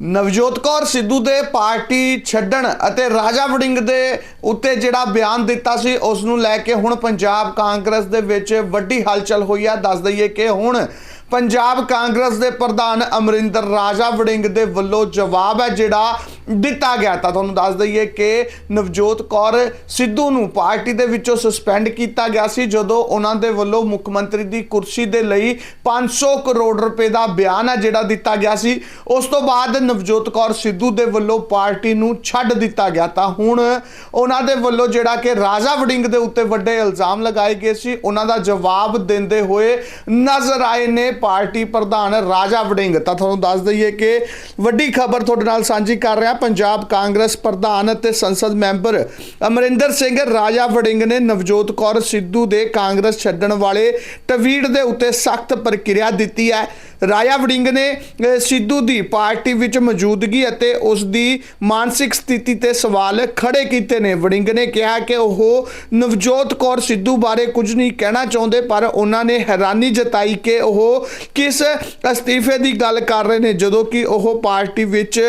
ਨਵਜੋਤ ਕੌਰ ਸਿੱਧੂ ਦੇ ਪਾਰਟੀ ਛੱਡਣ ਅਤੇ ਰਾਜਾ ਵੜਿੰਗ ਦੇ ਉੱਤੇ ਜਿਹੜਾ ਬਿਆਨ ਦਿੱਤਾ ਸੀ, ਉਸ ਨੂੰ ਲੈ ਕੇ ਹੁਣ ਪੰਜਾਬ ਕਾਂਗਰਸ ਦੇ ਵਿੱਚ ਵੱਡੀ ਹਲਚਲ ਹੋਈ ਹੈ ਦੱਸ ਦਈਏ ਕਿ ਹੁਣ ਪੰਜਾਬ ਕਾਂਗਰਸ ਦੇ ਪ੍ਰਧਾਨ ਅਮਰਿੰਦਰ ਰਾਜਾ ਵੜਿੰਗ ਦੇ ਵੱਲੋਂ ਜਵਾਬ ਹੈ ਜਿਹੜਾ ਦਿੱਤਾ ਗਿਆ ਤਾਂ ਤੁਹਾਨੂੰ ਦੱਸ ਦਈਏ ਕਿ ਨਵਜੋਤ ਕੌਰ ਸਿੱਧੂ ਨੂੰ ਪਾਰਟੀ ਦੇ ਵਿੱਚੋਂ ਸਸਪੈਂਡ ਕੀਤਾ ਗਿਆ ਸੀ ਜਦੋਂ ਉਹਨਾਂ ਦੇ ਵੱਲੋਂ ਮੁੱਖ ਮੰਤਰੀ ਦੀ ਕੁਰਸੀ ਦੇ ਲਈ 500 ਕਰੋੜ ਰੁਪਏ ਦਾ ਬਿਆਨ ਹੈ ਜਿਹੜਾ ਦਿੱਤਾ ਗਿਆ ਸੀ। ਉਸ ਤੋਂ ਬਾਅਦ ਨਵਜੋਤ ਕੌਰ ਸਿੱਧੂ ਦੇ ਵੱਲੋਂ ਪਾਰਟੀ ਨੂੰ ਛੱਡ ਦਿੱਤਾ ਗਿਆ ਤਾਂ ਹੁਣ ਉਹਨਾਂ ਦੇ ਵੱਲੋਂ ਜਿਹੜਾ ਕਿ ਰਾਜਾ ਵੜਿੰਗ ਦੇ ਉੱਤੇ ਵੱਡੇ ਇਲਜ਼ਾਮ ਲਗਾਏ ਗਏ ਸੀ। ਉਹਨਾਂ ਦਾ ਜਵਾਬ ਦਿੰਦੇ ਹੋਏ ਨਜ਼ਰ ਆਏ ਨੇ ਪਾਰਟੀ ਪ੍ਰਧਾਨ ਰਾਜਾ ਵੜਿੰਗ। ਤਾਂ ਤੁਹਾਨੂੰ ਦੱਸ ਦਈਏ ਕਿ ਵੱਡੀ ਖਬਰ ਤੁਹਾਡੇ ਨਾਲ ਸਾਂਝੀ ਕਰ ਰਿਹਾ ਪੰਜਾਬ ਕਾਂਗਰਸ ਪ੍ਰਧਾਨ ਅਤੇ ਸੰਸਦ ਮੈਂਬਰ ਅਮਰਿੰਦਰ ਸਿੰਘ ਰਾਜਾ ਵੜਿੰਗ ਨੇ ਨਵਜੋਤ ਕੌਰ ਸਿੱਧੂ ਦੇ ਕਾਂਗਰਸ ਛੱਡਣ ਵਾਲੇ ਟਵੀਟ ਦੇ ਉੱਤੇ ਸਖਤ ਪ੍ਰਕਿਰਿਆ ਦਿੱਤੀ ਹੈ। ਰਾਜਾ ਵੜਿੰਗ ਨੇ ਸਿੱਧੂ ਦੀ ਪਾਰਟੀ ਵਿੱਚ ਮੌਜੂਦਗੀ ਅਤੇ ਉਸ ਦੀ ਮਾਨਸਿਕ ਸਥਿਤੀ ਤੇ ਸਵਾਲ ਖੜੇ ਕੀਤੇ ਨੇ। ਵੜਿੰਗ ਨੇ ਕਿਹਾ ਕਿ ਉਹ ਨਵਜੋਤ ਕੌਰ ਸਿੱਧੂ ਬਾਰੇ ਕੁਝ ਨਹੀਂ ਕਹਿਣਾ ਚਾਹੁੰਦੇ, ਪਰ ਉਹਨਾਂ ਨੇ ਹੈਰਾਨੀ ਜਤਾਈ ਕਿ ਉਹ ਕਿਸ ਅਸਤੀਫੇ ਦੀ ਗੱਲ ਕਰ ਰਹੇ ਨੇ, ਜਦੋਂ ਕਿ ਉਹ ਪਾਰਟੀ ਵਿੱਚ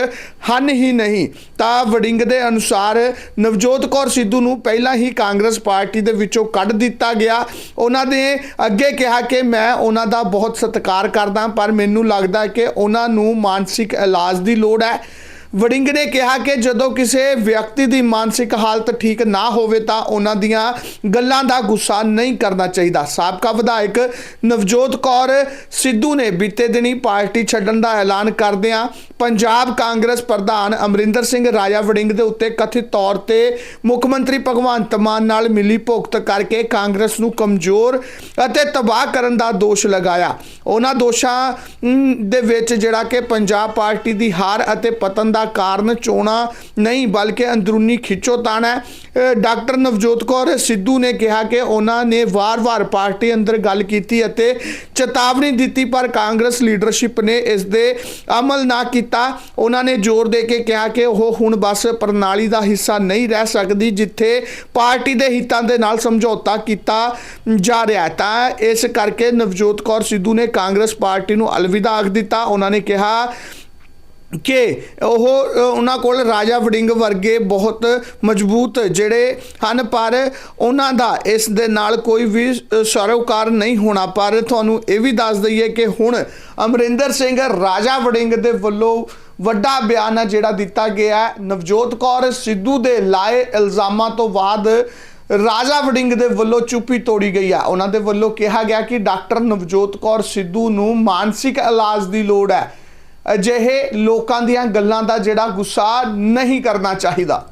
ਹਨ ਹੀ ਨਹੀਂ, ਤਾਂ ਵੜਿੰਗ ਦੇ ਅਨੁਸਾਰ ਨਵਜੋਤ ਕੌਰ ਸਿੱਧੂ ਨੂੰ ਪਹਿਲਾਂ ਹੀ ਕਾਂਗਰਸ ਪਾਰਟੀ ਦੇ ਵਿੱਚੋਂ ਕੱਢ ਦਿੱਤਾ ਗਿਆ। ਉਹਨਾਂ ਨੇ ਅੱਗੇ ਕਿਹਾ ਕਿ ਮੈਂ ਉਹਨਾਂ ਦਾ ਬਹੁਤ ਸਤਿਕਾਰ ਕਰਦਾ, ਪਰ ਮੈਨੂੰ ਲੱਗਦਾ ਕਿ ਉਹਨਾਂ ਨੂੰ ਮਾਨਸਿਕ ਇਲਾਜ ਦੀ ਲੋੜ ਹੈ। ਵੜਿੰਗ ਨੇ ਕਿਹਾ ਕਿ ਜਦੋਂ ਕਿਸੇ ਵਿਅਕਤੀ ਦੀ ਮਾਨਸਿਕ ਹਾਲਤ ਠੀਕ ਨਾ ਹੋਵੇ ਤਾਂ ਉਹਨਾਂ ਦੀਆਂ ਗੱਲਾਂ ਦਾ ਗੁੱਸਾ ਨਹੀਂ ਕਰਨਾ ਚਾਹੀਦਾ। ਸਾਬਕਾ ਵਿਧਾਇਕ ਨਵਜੋਤ ਕੌਰ ਸਿੱਧੂ ਨੇ ਬੀਤੇ ਦਿਨੀ ਪਾਰਟੀ ਛੱਡਣ ਦਾ ਐਲਾਨ ਕਰਦਿਆਂ ਪੰਜਾਬ ਕਾਂਗਰਸ ਪ੍ਰਧਾਨ ਅਮਰਿੰਦਰ ਸਿੰਘ ਰਾਜਾ ਵੜਿੰਗ ਦੇ ਉੱਤੇ ਕਥਿਤ ਤੌਰ ਤੇ ਮੁੱਖ ਮੰਤਰੀ ਭਗਵੰਤ ਮਾਨ ਨਾਲ ਮਿਲੀ ਭੁਗਤ ਕਰਕੇ ਕਾਂਗਰਸ ਨੂੰ ਕਮਜ਼ੋਰ ਅਤੇ ਤਬਾਹ ਕਰਨ ਦਾ ਦੋਸ਼ ਲਗਾਇਆ। ਉਹਨਾਂ ਦੋਸ਼ਾਂ ਦੇ ਵਿੱਚ ਜਿਹੜਾ ਕਿ ਪੰਜਾਬ ਪਾਰਟੀ ਦੀ ਹਾਰ ਅਤੇ ਪਤਨ ਦਾ ਕਾਰਨ ਚੋਣਾ ਨਹੀਂ, ਬਲਕਿ ਅੰਦਰੂਨੀ ਖਿੱਚੋਤਾਣ ਹੈ। ਡਾਕਟਰ ਨਵਜੋਤ ਕੌਰ ਸਿੱਧੂ ਨੇ ਕਿਹਾ ਕਿ ਉਹਨਾਂ ਨੇ ਵਾਰ-ਵਾਰ ਪਾਰਟੀ ਅੰਦਰ ਗੱਲ ਕੀਤੀ ਅਤੇ ਚੇਤਾਵਨੀ ਦਿੱਤੀ, ਪਰ ਕਾਂਗਰਸ ਲੀਡਰਸ਼ਿਪ ਨੇ ਇਸ ਦੇ ਅਮਲ ਨਾ ਕੀਤਾ। ਉਹਨਾਂ ਨੇ ਜ਼ੋਰ ਦੇ ਕੇ ਕਿਹਾ ਕਿ ਉਹ ਹੁਣ ਬਸ ਪ੍ਰਣਾਲੀ ਦਾ ਹਿੱਸਾ ਨਹੀਂ ਰਹਿ ਸਕਦੀ, ਜਿੱਥੇ ਪਾਰਟੀ ਦੇ ਹਿੱਤਾਂ ਦੇ ਨਾਲ ਸਮਝੌਤਾ ਕੀਤਾ ਜਾ ਰਿਹਾ ਤਾਂ ਇਸ ਕਰਕੇ ਨਵਜੋਤ ਕੌਰ ਸਿੱਧੂ ਨੇ ਕਾਂਗਰਸ ਪਾਰਟੀ ਨੂੰ ਅਲਵਿਦਾ ਆਖ ਦਿੱਤਾ। ਉਹਨਾਂ ਨੇ ਕਿਹਾ ਕਿ ਉਹ ਉਹਨਾਂ ਕੋਲ ਰਾਜਾ ਵੜਿੰਗ ਵਰਗੇ ਬਹੁਤ ਮਜ਼ਬੂਤ ਜਿਹੜੇ ਹਨ, ਪਰ ਉਹਨਾਂ ਦਾ ਇਸ ਦੇ ਨਾਲ ਕੋਈ ਵੀ ਸਰੋਕਾਰ ਨਹੀਂ ਹੋਣਾ। ਪਰ ਤੁਹਾਨੂੰ ਇਹ ਵੀ ਦੱਸ ਦਈਏ ਕਿ ਹੁਣ ਅਮਰਿੰਦਰ ਸਿੰਘ ਰਾਜਾ ਵੜਿੰਗ ਦੇ ਵੱਲੋਂ ਵੱਡਾ ਬਿਆਨ ਹੈ ਜਿਹੜਾ ਦਿੱਤਾ ਗਿਆ ਨਵਜੋਤ ਕੌਰ ਸਿੱਧੂ ਦੇ ਲਾਏ ਇਲਜ਼ਾਮਾਂ ਤੋਂ ਬਾਅਦ ਰਾਜਾ ਵੜਿੰਗ ਦੇ ਵੱਲੋਂ ਚੁੱਪੀ ਤੋੜੀ ਗਈ ਆ ਉਹਨਾਂ ਦੇ ਵੱਲੋਂ ਕਿਹਾ ਗਿਆ ਕਿ ਡਾਕਟਰ ਨਵਜੋਤ ਕੌਰ ਸਿੱਧੂ ਨੂੰ ਮਾਨਸਿਕ ਇਲਾਜ ਦੀ ਲੋੜ ਹੈ। ਅਜਿਹੇ ਲੋਕਾਂ ਦੀਆਂ ਗੱਲਾਂ ਦਾ ਜਿਹੜਾ ਗੁੱਸਾ ਨਹੀਂ ਕਰਨਾ ਚਾਹੀਦਾ।